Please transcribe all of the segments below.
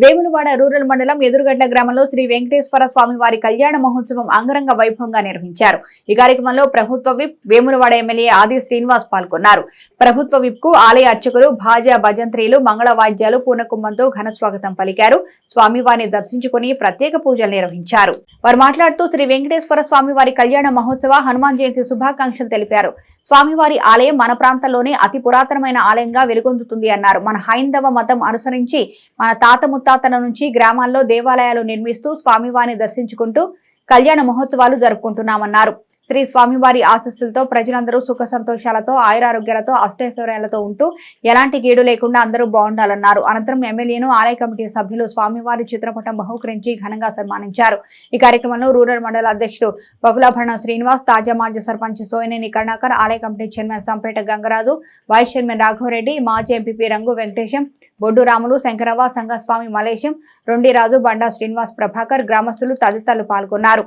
Vemulawada rural మండలం ఎదురుగడ్డ గ్రామంలో శ్రీ వెంకటేశ్వర స్వామి వారి కళ్యాణ మహోత్సవం అంగరంగ వైభవంగా నిర్వహించారు. ఈ కార్యక్రమంలో ప్రభుత్వ విప్ వేములవాడ ఎమ్మెల్యే ఆది శ్రీనివాస్ పాల్గొన్నారు. ప్రభుత్వ విప్కు ఆలయ అర్చకులు భాజా భజంత్రీలు మంగళ వాద్యాలు పూర్ణకుంభంతో ఘన స్వాగతం పలికారు. స్వామివారిని దర్శించుకుని ప్రత్యేక పూజలు నిర్వహించారు. వారు మాట్లాడుతూ శ్రీ వెంకటేశ్వర స్వామి వారి కళ్యాణ మహోత్సవ హనుమాన్ జయంతి శుభాకాంక్షలు తెలిపారు. స్వామివారి ఆలయం మన ప్రాంతంలోనే అతి పురాతనమైన ఆలయంగా వెలుగొందుతుంది అన్నారు. మన హైందవ మతం అనుసరించి మన తాత ముత్త ముత్తాతల నుంచి గ్రామాల్లో దేవాలయాలు నిర్మిస్తూ స్వామివారిని దర్శించుకుంటూ కళ్యాణ మహోత్సవాలు జరుపుకుంటున్నామన్నారు. శ్రీ స్వామివారి ఆశస్సులతో ప్రజలందరూ సుఖ సంతోషాలతో ఆయురారోగ్యాలతో అష్టైశ్వర్యాలతో ఉంటూ ఎలాంటి గీడు లేకుండా అందరూ బాగుండాలన్నారు. అనంతరం ఎమ్మెల్యేను ఆలయ కమిటీ సభ్యులు స్వామివారి చిత్రపటం బహుకరించి ఘనంగా సన్మానించారు. ఈ కార్యక్రమంలో రూరల్ మండల అధ్యక్షుడు బకులాభరణ శ్రీనివాస్ తాజా మాజీ సర్పంచ్ సోయనేని కరుణాకర్ ఆలయ committee chairman Sampeta Gangaraju vice chairman Raghavareddy మాజీ ఎంపీపీ రంగు వెంకటేశం బొడ్డు రాములు శంకరవ సంఘస్వామి మలేశం రొండిరాజు బండా శ్రీనివాస్ ప్రభాకర్ గ్రామస్తులు తదితరులు పాల్గొన్నారు.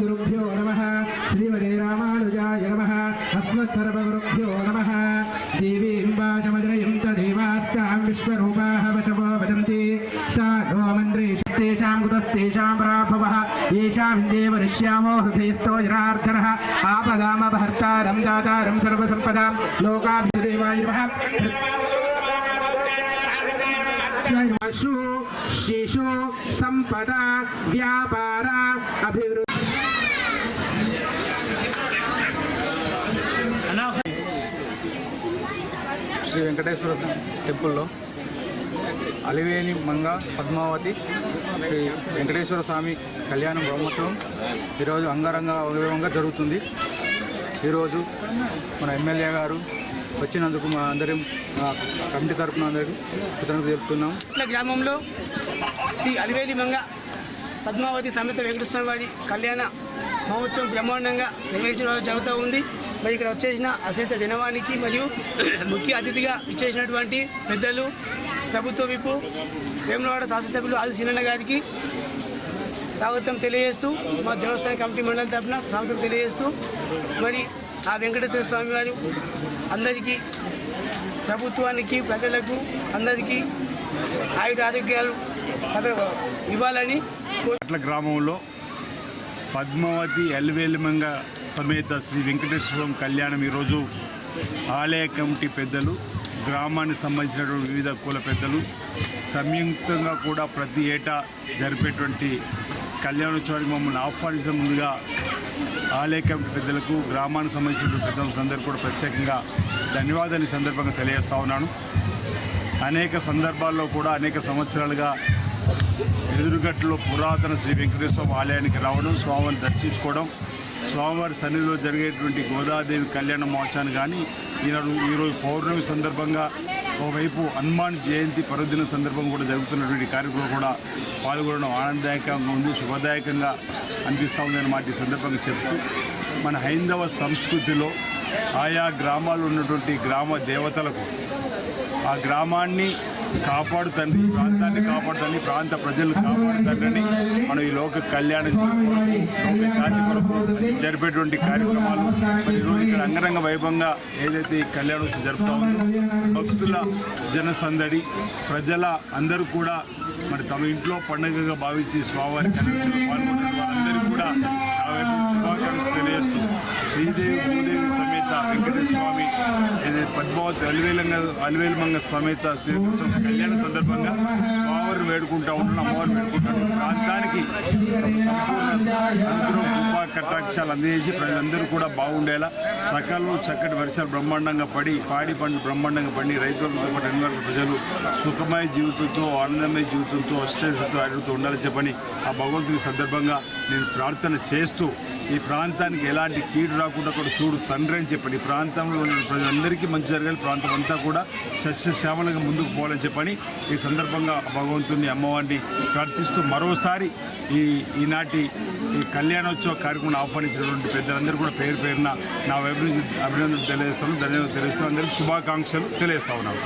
गुरुभ्यो नमः, श्रीमते रामानुजाय नमः, अस्मत्सर्वगुरुभ्यो नमः। देवीम्बाचमदरयन्त देवास्तां विश्वरूपाः वशवो वदन्ति। सा नो मन्त्रेस्तेषां कुतस्तेषां प्राभवः। येषां देवनिश्यामो हृदयस्थो लोकाभिदेवाय శ్రేషు శిశు సంపద వ్యాపార అభివృద్ధి శ్రీ వెంకటేశ్వర టెంపుల్లో అలివేని మంగ పద్మావతి శ్రీ వెంకటేశ్వర స్వామి కళ్యాణం బ్రహ్మోత్సవం. ఈరోజు అంగరంగ వైభవంగా జరుగుతుంది. ఈరోజు మన ఎమ్మెల్యే గారు వచ్చినందుకు మా అందరం కమిటీ తరపున అందరికీ కృతజ్ఞత తెలుపుతున్నాం. ఇట్లా గ్రామంలో శ్రీ అలివేలి మంగ పద్మావతి సమేత వెంకటేశ్వర వారి కళ్యాణ మహోత్సవం బ్రహ్మాండంగా నిర్వహించడం జరుగుతూ ఉంది. మరి ఇక్కడ వచ్చేసిన అసేత జనవానికి మరియు ముఖ్య అతిథిగా ఇచ్చేసినటువంటి పెద్దలు ప్రభుత్వ విప్పు వేములవాడ శాసనసభ్యులు ఆది సినన్న గారికి స్వాగతం తెలియజేస్తూ మా దేవస్థాన కమిటీ మండలి తరఫున స్వాగతం తెలియజేస్తూ మరి ఆ వెంకటేశ్వర స్వామి వారు అందరికీ ప్రభుత్వానికి ప్రజలకు అందరికీ ఆయుధ ఆరోగ్యాలు ఇవ్వాలని అట్ల గ్రామంలో పద్మావతి ఎల్వేలిమంగ సమేత శ్రీ వెంకటేశ్వరం కళ్యాణం ఈరోజు ఆలయ కమిటీ పెద్దలు గ్రామానికి సంబంధించినటువంటి వివిధ కుల పెద్దలు సంయుక్తంగా కూడా ప్రతి ఏటా జరిపేటువంటి కళ్యాణోత్సవానికి మమ్మల్ని ఆహ్వానించడం ముందుగా ఆలయ కమిటీ పెద్దలకు గ్రామానికి సంబంధించిన పెద్దలకు అందరూ కూడా ప్రత్యేకంగా ధన్యవాదాలు సందర్భంగా తెలియజేస్తా ఉన్నాను. అనేక సందర్భాల్లో కూడా అనేక సంవత్సరాలుగా ఎదురుగట్టులో పురాతన శ్రీ వెంకటేశ్వర ఆలయానికి రావడం స్వామిని దర్శించుకోవడం స్వామివారి సన్నిధిలో జరిగేటువంటి గోదాదేవి కళ్యాణ మహోత్సవాన్ని కానీ ఈనాడు ఈరోజు పౌర్ణమి సందర్భంగా ఒకవైపు హనుమాన్ జయంతి పర్వదిన సందర్భంగా కూడా జరుగుతున్నటువంటి కార్యక్రమం కూడా పాల్గొనడం ఆనందదాయకంగా ఉంది శుభదాయకంగా అనిపిస్తూ ఉందని మాట ఈ సందర్భంగా చెప్తూ మన హైందవ సంస్కృతిలో ఆయా గ్రామాలు ఉన్నటువంటి గ్రామ దేవతలకు ఆ గ్రామాన్ని కాపాడుతండి ప్రాంతాన్ని కాపాడుతండి ప్రాంత ప్రజలు కాపాడుతండి మనం ఈ లోక కళ్యాణం లోక శాంతి కొరకు జరిపేటువంటి కార్యక్రమాలు. ఈరోజు ఇక్కడ అంగరంగ వైభవంగా ఏదైతే ఈ కళ్యాణోత్సవం జరుపుతా ఉందో భక్తుల జనసందడి ప్రజల అందరూ కూడా మరి తమ ఇంట్లో పండుగగా భావించి స్వామివారి కళ్యాణోత్సవంలో పాల్గొన్న వారందరికీ కూడా శుభాకాంక్షలు తెలియజేస్తూ శ్రీదేవి భూదేవి సమేత వెంకటేశ్వర స్వామి పద్మావతి అలివేలంగ అలివేలమంగ సమేత శ్రీ కళ్యాణ సందర్భంగా అమ్మవారు వేడుకుంటా ఉంటున్నాం అమ్మవారు వేడుకుంటా ఈ సంపూర్ణ కృపా కటాక్షాలు అందజేసి ప్రజలందరూ కూడా బాగుండేలా సకాలంలో చక్కటి వర్షాలు బ్రహ్మాండంగా పడి పాడి పండు బ్రహ్మాండంగా పండి రైతులు పాటు అన్ని ప్రజలు సుఖమయ జీవితంతో ఆనందమయ జీవితంతో అష్టతో ఆడుతూ ఉండాలని చెప్పని ఆ భగవంతుని సందర్భంగా నేను ప్రార్థన చేస్తూ ఈ ప్రాంతానికి ఎలాంటి కీడు రాకుండా కూడా చూడు తండ్రి అని చెప్పని ఈ ప్రాంతంలో ఉన్న ప్రజలందరికీ మంచి జరగాలి. ప్రాంతం అంతా కూడా సస్యశ్యామలంగా ముందుకు పోవాలని చెప్పని ఈ సందర్భంగా భగవంతుని అమ్మవారిని ప్రార్థిస్తూ మరోసారి ఈ ఈనాటి ఈ కళ్యాణోత్సవ కార్యక్రమం ఆహ్వానించినటువంటి పెద్దలందరూ కూడా పేరు పేరున నా వైపు నుంచి అభినందనలు తెలియజేస్తాను ధన్యవాదాలు తెలియజేస్తాను అందరికీ శుభాకాంక్షలు తెలియజేస్తా ఉన్నాను.